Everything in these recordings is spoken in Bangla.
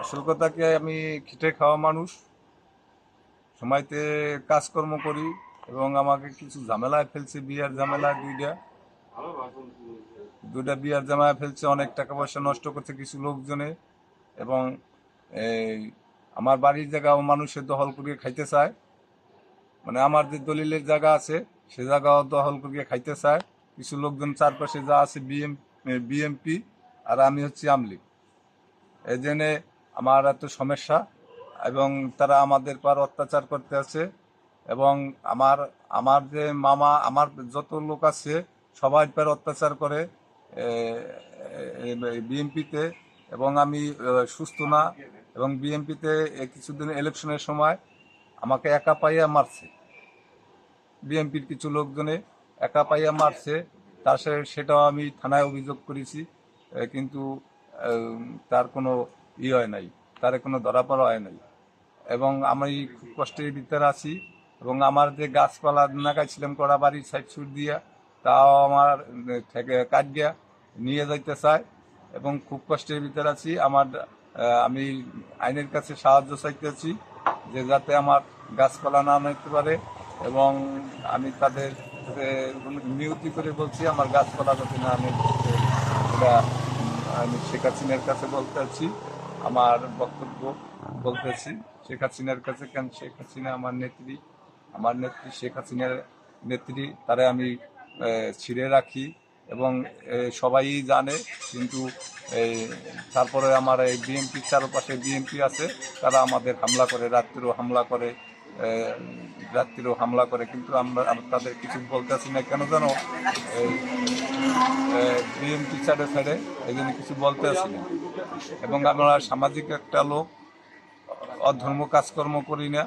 আসল কথা কি আমি খেটে খাওয়া মানুষ, সময়তে কাজকর্ম করি এবং আমাকে কিছু ঝামেলায় ফেলছে, বিয়ার ঝামেলা দুইটা। দুইটা বিয়ার ঝামেলা ফেলছে, অনেক টাকা পয়সা নষ্ট করছে কিছু লোকজনে এবং এই আমার বাড়ির জায়গা মানুষের দখল করিয়ে খাইতে চায়। মানে আমার যে দলিলের জায়গা আছে, সে জায়গাও দখল করিয়ে খাইতে চায়। কিছু লোকজন চারপাশে যা আছে বিএম, বিএমপি আর আমি হচ্ছি আমলিগ। এই জন্যে আমার এত সমস্যা এবং তারা আমাদের পর অত্যাচার করতে আছে এবং আমার আমার যে মামা, আমার যত লোক আছে সবাই পর অত্যাচার করে বিএমপিতে এবং আমি সুস্থ না এবং বিএমপিতে কিছুদিন ইলেকশনের সময় আমাকে একা পাইয়া মারছে। বিএমপির কিছু লোকজনে একা পাইয়া মারছে তার সেটাও আমি থানায় অভিযোগ করেছি কিন্তু তার কোনো ই হয় নাই। তার কোনো ধরা পড়া হয় নাই। এবং আমি খুব কষ্টের ভিতরে আছি। এবং আমার যে গাছপালা নাগাইছিলাম কড়া বাড়ির সাইড সুট দিয়া, তাও আমার থেকে কাট গিয়া নিয়ে যাইতে চায়। এবং খুব কষ্টের ভিতরে আছি। আমার আমি আইনের কাছে সাহায্য চাইতেছি যে যাতে আমার গাছপালা না নিতে পারে। এবং আমি তাদের নিয়তি করে বলছি, আমার গাছপালা যাতে না নিতে আমি শেখ হাসিনার কাছে বলতে আছি, আমার বক্তব্য বলতেছি শেখ হাসিনার কাছে কেন শেখ হাসিনা আমার নেত্রী? আমার নেত্রী শেখ হাসিনার নেত্রী, তারা আমি ছিঁড়ে রাখি এবং সবাই জানে, কিন্তু এই তারপরে আমার এই বিএনপির চারপাশে বিএনপি আছে, তারা আমাদের হামলা করে, রাত্রেও হামলা করে। আহ, রাত্রিও হামলা করে কিন্তু আমরা তাদের কিছু বলতেছি না। কেন জানো? বিএনপি সাইডে সাইডে এই জন্য কিছু বলতে আসি না। এবং আমরা সামাজিক একটা লোক অধর্ম কাজকর্ম করি না।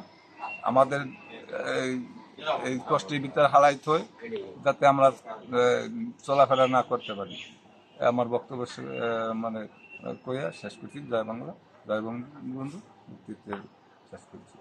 আমাদের এই কষ্টের ভিতরে হারাইতে হয় যাতে আমরা চলাফেরা না করতে পারি। আমার বক্তব্য মানে কইয়া শেষ করছি। জয় বাংলা জয় বঙ্গবন্ধু শেষ করছি।